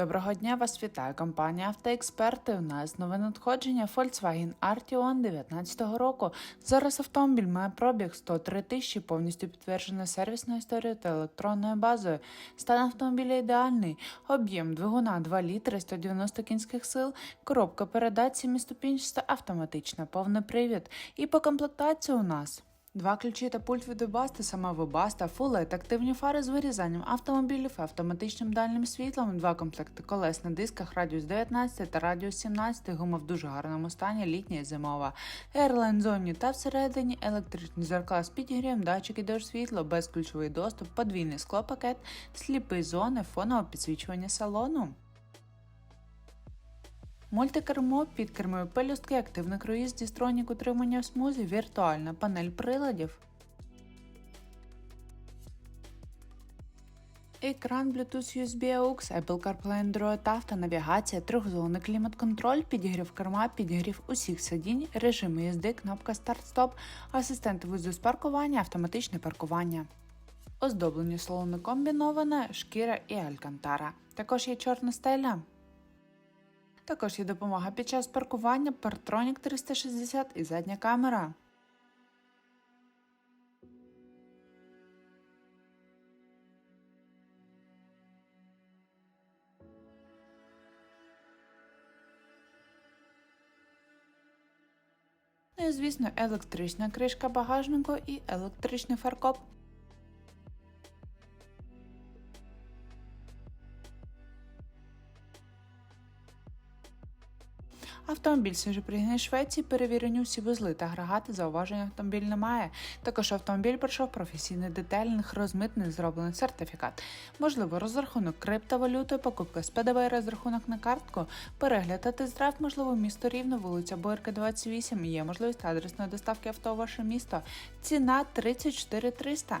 Доброго дня, вас вітає компанія Автоексперти. У нас нове надходження Volkswagen Arteon 19 року. Зараз автомобіль має пробіг 103 тисячі, повністю підтверджена сервісною історією та електронною базою. Стан автомобіля ідеальний, об'єм двигуна 2 літри, 190 кінських сил, коробка передач 7-ступінчаста, автоматична, повний привід. І по комплектації у нас. Два ключі та пульт від Webaста, сама Full LED, активні фари з вирізанням автомобілів, автоматичним дальнім світлом, два комплекти колес на дисках, радіус 19 та радіус 17, гума в дуже гарному стані, літня і зимова. Airline зоні та всередині електричні зеркала з підігрієм, датчики держсвітло, безключовий доступ, подвійний склопакет, сліпий зони, фонове підсвічування салону. Мультикермо, підкермові пелюстки, активний круїз, дістронік утримання в смузі, віртуальна панель приладів. Екран Bluetooth USB AUX, Apple CarPlay Android Auto, навігація, трьохзонний клімат-контроль, підігрів керма, підігрів усіх сидінь, режими їзди, кнопка старт-стоп, асистент визу з паркування, автоматичне паркування. Оздоблення салону комбіноване, шкіра і алькантара. Також є чорна стеля. Також є допомога під час паркування, Partronic 360 і задня камера. Ну і, звісно, електрична кришка багажнику і електричний фаркоп. Автомобіль свіжопригнаний Швеції, перевірені усі вузли та агрегати, зауважень автомобіль немає. Також автомобіль пройшов професійний детельних, розмитних, зроблений сертифікат. Можливо, розрахунок криптовалютою, покупка з ПДВ, розрахунок на картку, перегляд та тест-драйв, можливо, місто Рівно, вулиця Боярка, 28. Є можливість адресної доставки авто в ваше місто. Ціна 34 300.